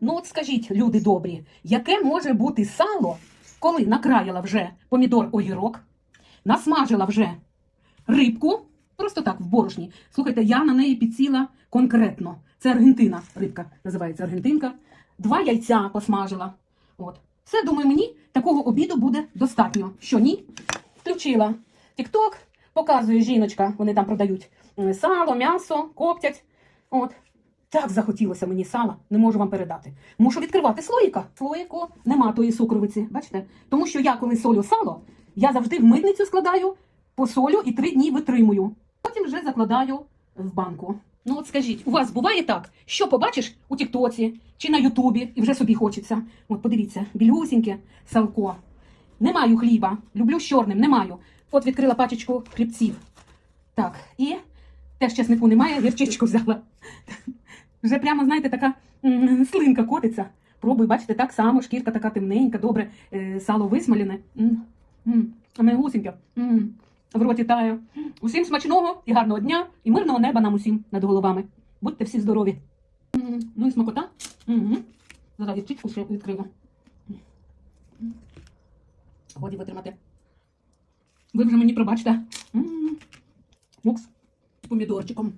Ну от скажіть, люди добрі, яке може бути сало, коли накраяла вже помідор огірок, насмажила вже рибку, просто так, в борошні. Слухайте, я на неї підсіла конкретно. Це Аргентина, рибка називається Аргентинка. Два яйця посмажила. От. Все, думаю, мені такого обіду буде достатньо. Що ні? Включила TikTok, показує жіночка, вони там продають сало, м'ясо, коптять. От. Так захотілося мені сала, не можу вам передати. Мушу відкривати слоїка. Слоїку нема тої сукровиці, бачите? Тому що я, коли солю сало, я завжди в митницю складаю, посолю і три дні витримую. Потім вже закладаю в банку. Ну от скажіть, у вас буває так, що побачиш у Тіктоці чи на Ютубі, і вже собі хочеться. От подивіться, білюсіньке салко. Не маю хліба, люблю з чорним, не маю. От відкрила пачечку хлібців. Так, і теж чеснику немає, гірчичку взяла. Вже прямо, знаєте, така слинка котиться. Пробуй, бачите, так само, шкірка така темненька, добре, е, сало висмалене. М, м, А мене гусеньке. В роті тає. Усім смачного і гарного дня, і мирного неба нам усім над головами. Будьте всі здорові. Ну і смакота. Зараз гірчичку ще відкрила. Годі витримати. Ви вже мені пробачте. Мукс з помідорчиком.